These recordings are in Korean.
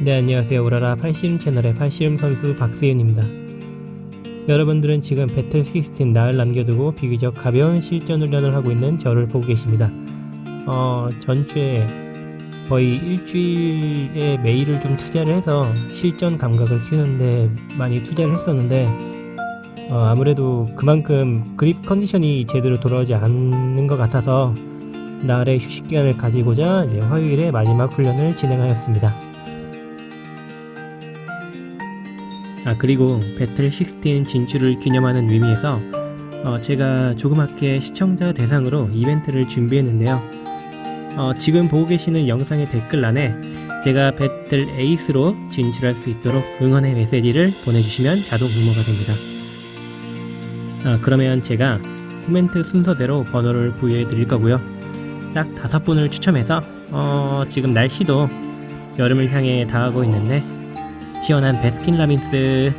네, 안녕하세요. 우라라 팔씨름 채널의 팔씨름 선수 박세윤입니다. 여러분들은 지금 배틀 16 나흘 남겨두고 비교적 가벼운 실전 훈련을 하고 있는 저를 보고 계십니다. 어, 전주에 거의 일주일에 매일을 좀 투자를 해서 실전 감각을 키우는데 많이 투자를 했었는데 어, 아무래도 그만큼 그립 컨디션이 제대로 돌아오지 않는 것 같아서 나흘의 휴식 기간을 가지고자 이제 화요일에 마지막 훈련을 진행하였습니다. 아 그리고 배틀 16 진출을 기념하는 의미에서 어, 제가 조그맣게 시청자 대상으로 이벤트를 준비했는데요. 어, 지금 보고 계시는 영상의 댓글란에 제가 배틀 에이스로 진출할 수 있도록 응원의 메시지를 보내주시면 자동 응모가 됩니다. 아, 그러면 제가 코멘트 순서대로 번호를 부여해 드릴 거고요. 딱 다섯 분을 추첨해서 어, 지금 날씨도 여름을 향해 다가고 있는데 시원한 베스킨라빈스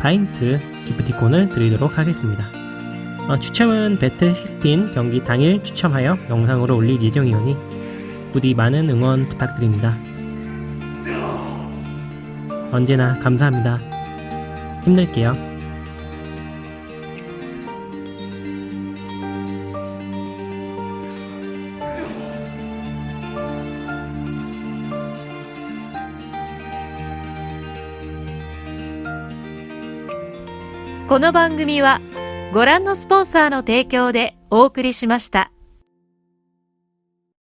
파인트 기프티콘을 드리도록 하겠습니다. 어, 추첨은 배틀 16 경기 당일 추첨하여 영상으로 올릴 예정이오니 부디 많은 응원 부탁드립니다. 언제나 감사합니다. 힘낼게요.「 この番組はご覧のスポンサーの提供でお送りしました。